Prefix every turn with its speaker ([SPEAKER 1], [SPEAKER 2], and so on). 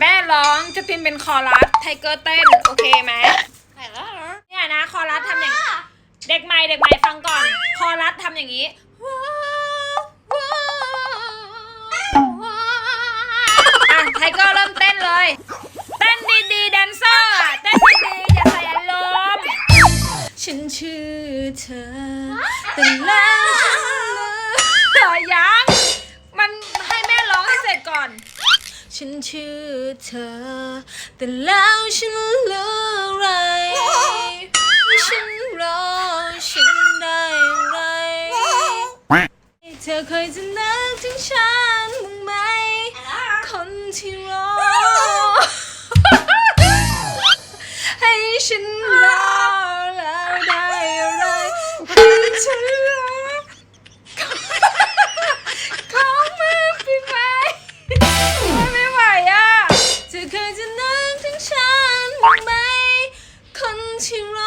[SPEAKER 1] แม่ร้องจะพิมพ์เป็นคอรัสไทเกอร์เต้น โอเคไหมเนี่ยนะ คอรัสทำอย่าง เด็กใหม่เด็กใหม่ฟังก่อน คอรัสทำอย่างนี้อะไทเกอร์เริ่มเต้นเลย เต้นดีๆแดนเซอร์อะเต้นดีๆอย่าใส่อารมณ์ฉันชื่อเธอแต่แล้ว ฉันชื่อเธอ แต่แล้วฉันเลืออะไรฉันรอฉันได้อะไรเธอเคยจะนึกถึงฉันบ้างไหม คนที่รอ ให้ฉันรอแล้วได้อะไรให้ฉันรอ 轻柔。